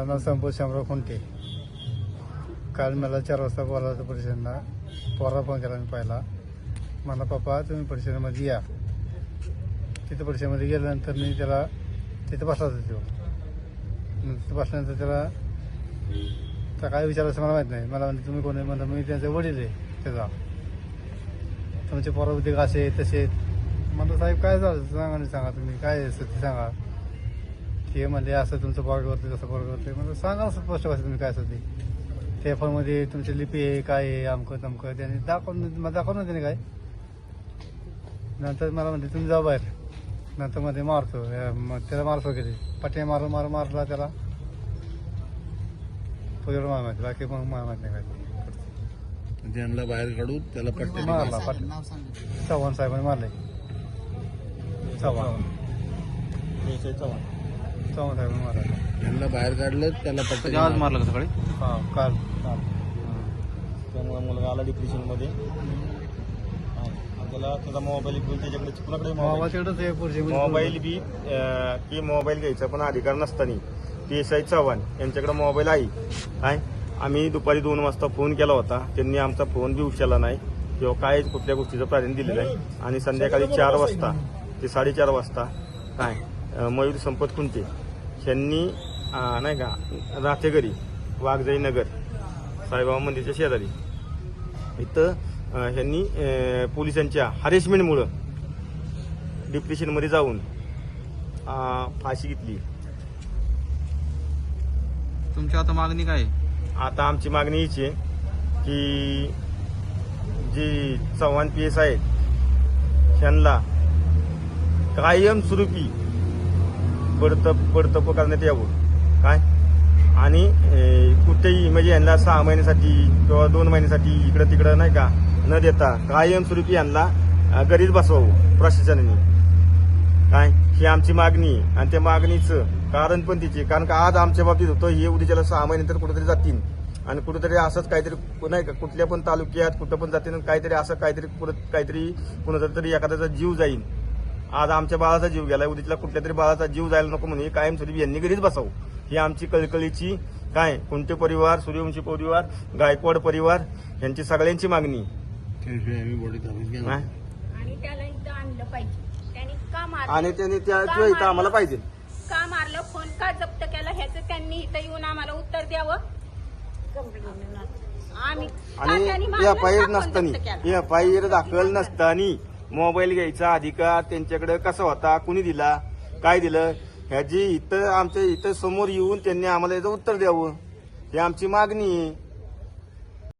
माझं नाव संपत शामराव खुंटे काल मला चार वाजता बोलावलं परिषदेला. पोरा फोन केला मी पाहिला. मला पप्पा तुम्ही परिषदेमध्ये या. तिथं परिषदेमध्ये गेल्यानंतर मी त्याला तिथं बसला होता तिथं बसल्यानंतर त्याला तर काय विचारायचं मला माहीत नाही. मला म्हणते तुम्ही कोणी आहे म्हणलं मी त्यांचे वडील आहे त्याचा. तुमचे पोराबद्दल असे आहेत, तसे आहेत. साहेब काय झालं? सांगा नाही सांगा तुम्ही. काय आहे ते सांगा. ते म्हणले असं तुमचं पोरग करते तसं पोरग करते म्हणजे सांगा ना स्पष्ट भाषेत तुम्ही काय असं ते. त्या फोनमध्ये तुमची लिपी आहे काय आहे अमकं तमकं त्याने दाखवून मला दाखवलं त्याने काय? नंतर मला म्हणते तुम्ही जाऊ बाहेर. नंतर मध्ये मारतो मग त्याला मारतो वगैरे पट्टे मारून मारून मारला त्याला. तो एवढं मला माहिती बाकी मग मला माहिती नाही काय. त्यांना बाहेर काढून त्याला पट्टे मारला? पट्टे चव्हाण साहेबांनी मारले चव्हाण. चव्हाण. त्यांना बाहेर काढलं त्याला पट्टे आज मारलं. का सकाळी? हा काल त्यामुळे मुलगा आला डिप्रेशनमध्ये. त्याला त्याचा मोबाईल घेऊन त्याच्याकडे कुणाकडे मोबाईल मोबाईलच आहे पुढचे मोबाईल बी अं, की मोबाईल घ्यायचा पण अधिकार नसताना. पी एस आय चव्हाण यांच्याकडे मोबाईल आहे. काय? आम्ही दुपारी दोन वाजता फोन केला होता. त्यांनी आमचा फोन बी उचलला नाही. किंवा काय कुठल्या गोष्टीचं प्राधान्य दिलेलं आहे आणि संध्याकाळी चार वाजता ते साडेचार वाजता काय? मयूर संपत खुंटे यांनी नाही का राहतेघरी वाघजाई नगर साईबाबा मंदिरच्या शेजारी इथं अं, पोलिसांच्या हरेसमेंटमुळं डिप्रेशनमध्ये जाऊन फाशी घेतली तुमची आता मागणी काय आहे? आता आमची मागणी हीच आहे की जी चव्हाण पी एस आहेत त्यांना कायमस्वरूपी बडतप बडतप करण्यात यावं. काय? आणि कुठेही म्हणजे यांना सहा महिन्यासाठी किंवा दोन महिन्यासाठी इकडं तिकडं नाही का न देता कायमस्वरूपी यांना घरीच बसवावं प्रशासनाने. काय? ही आमची मागणी आहे. आणि त्या मागणीचं कारण पण तिचे. कारण का आज आमच्या बाबतीत होतं हे उद्याच्याला सहा महिने तर कुठेतरी जातील. आणि कुठेतरी असंच काहीतरी नाही का कुठल्या पण तालुक्यात कुठं पण जातील आणि काहीतरी असं काहीतरी कुठं काहीतरी कुणाचा तरी एखाद्याचा जीव जाईल. आज आमच्या बाळाचा जीव गेलाय उद्याला कुठल्या तरी बाळाचा जीव जायला नको म्हणून हे कायमस्वरूपी यांनी घरीच बसावं. ही आमची कळकळीची काय कोणते परिवार सूर्यवंशी परिवार गायकवाड परिवार यांची सगळ्यांची मागणी? आणि त्याला इथं आणलं पाहिजे. त्याने का मारलं? आणि त्यांनी त्या इथं? आम्हाला पाहिजे. का मारलं? फोन का जप्त केला? ह्याचं त्यांनी इथं येऊन आम्हाला उत्तर द्यावं? आम्ही आणि त्यांनी या मारलं? फाईल का फोन नसतानी. जप्त केला? या फाईल दाखल नसतानी. मोबाईल घ्यायचा अधिकार त्यांच्याकडे कसा होता कुणी दिला काय दिलं ह्याची इथं आमच्या इथं समोर येऊन त्यांनी आम्हाला याचं उत्तर द्यावं. ही आमची मागणी आहे.